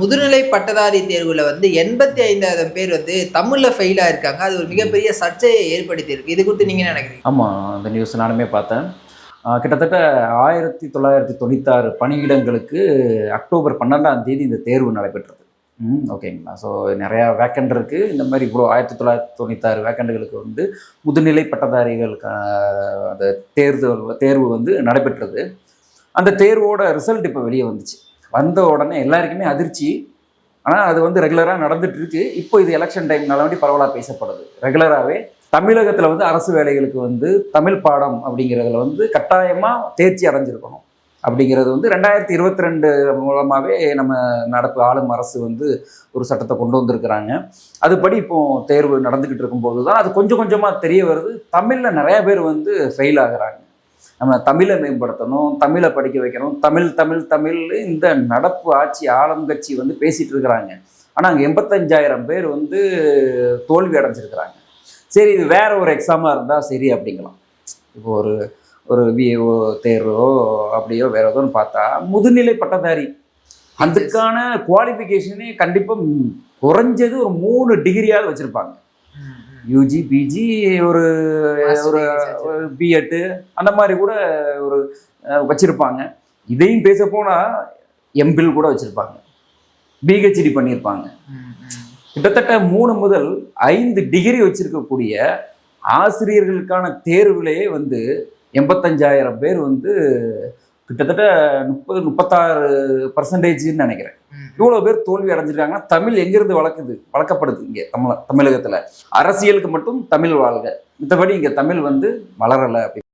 முதுநிலை பட்டதாரி தேர்வுல வந்து எண்பத்தி ஐந்தாயிரம் பேர் வந்து தமிழ்ல ஃபெயில் ஆயிருக்காங்க. அது ஒரு மிகப்பெரிய சர்ச்சையை ஏற்படுத்தி இருக்கு இது குறித்து நீங்க என்ன நினைக்கிறீங்க? ஆமாம் அந்த நியூஸ் நானுமே பார்த்தேன். கிட்டத்தட்ட ஆயிரத்தி தொள்ளாயிரத்தி தொண்ணூத்தாறு பணியிடங்களுக்கு அக்டோபர் பன்னெண்டாம் தேதி இந்த தேர்வு நடைபெற்றது. ஓகேங்களா? ஸோ நிறையா வேக்கண்ட் இருக்குது இந்த மாதிரி இவ்வளோ ஆயிரத்தி தொள்ளாயிரத்தி தொண்ணூத்தாறு வேக்கண்டுகளுக்கு வந்து முதுநிலை பட்டதாரிகளுக்கான அந்த தேர்தல் தேர்வு வந்து நடைபெற்றது. அந்த தேர்வோட ரிசல்ட் இப்போ வெளியே வந்துச்சு. வந்த உடனே எல்லாருக்குமே அதிர்ச்சி. ஆனால் அது வந்து ரெகுலராக நடந்துட்டு இருக்கு இப்போ இது எலெக்ஷன் டைம்னால வேண்டி பரவலாக பேசப்படுது. ரெகுலராகவே தமிழகத்தில் வந்து அரசு வேலைகளுக்கு வந்து தமிழ் பாடம் அப்படிங்கிறதுல வந்து கட்டாயமாக தேர்ச்சி அடைஞ்சிருக்கணும். அப்படிங்கிறது வந்து ரெண்டாயிரத்தி இருபத்தி ரெண்டு மூலமாகவே நம்ம நடப்பு ஆளும் அரசு வந்து ஒரு சட்டத்தை கொண்டு வந்திருக்கிறாங்க. அதுபடி இப்போ தேர்வு நடந்துக்கிட்டு இருக்கும்போது தான் அது கொஞ்சம் கொஞ்சமாக தெரிய வருது. தமிழில் நிறையா பேர் வந்து ஃபெயில் ஆகுறாங்க. நம்ம தமிழை மேம்படுத்தணும் தமிழை படிக்க வைக்கணும். தமிழ் தமிழ் தமிழ் இந்த நடப்பு ஆட்சி ஆளுங்கட்சி வந்து பேசிகிட்டு இருக்கிறாங்க. ஆனால் அங்கே எண்பத்தஞ்சாயிரம் பேர் வந்து தோல்வி அடைஞ்சிருக்கிறாங்க. சரி இது வேற ஒரு எக்ஸாமாக இருந்தால் சரி அப்படிங்கலாம். இப்போ ஒரு ஒரு விஏஓ தேர்வோ அப்படியோ வேற எதுவும் பார்த்தா முதுநிலை பட்டதாரி. அதுக்கான குவாலிஃபிகேஷனே கண்டிப்பாக குறைஞ்சது ஒரு மூணு டிகிரியாவது வச்சுருப்பாங்க. யூஜி பிஜி ஒரு ஒரு பிஎட்டு அந்த மாதிரி கூட ஒரு வச்சிருப்பாங்க. இதையும் பேச போனால் எம்பில் கூட வச்சிருப்பாங்க. பிஹெச்டி பண்ணியிருப்பாங்க கிட்டத்தட்ட மூணு முதல் ஐந்து டிகிரி வச்சிருக்கக்கூடிய ஆசிரியர்களுக்கான தேர்வுலேயே வந்து எண்பத்தஞ்சாயிரம் பேர் வந்து கிட்டத்தட்ட முப்பது முப்பத்தாறு பர்சன்டேஜ்னு நினைக்கிறேன். இவ்வளோ பேர் தோல்வி அடைஞ்சிருக்காங்கன்னா தமிழ் எங்கிருந்து வளர்க்குது? வளர்க்கப்படுது இங்கே தமிழ தமிழகத்தில். அரசியலுக்கு மட்டும் தமிழ் வாழ்க. மற்றபடி இங்கே தமிழ் வந்து வளரலை அப்படி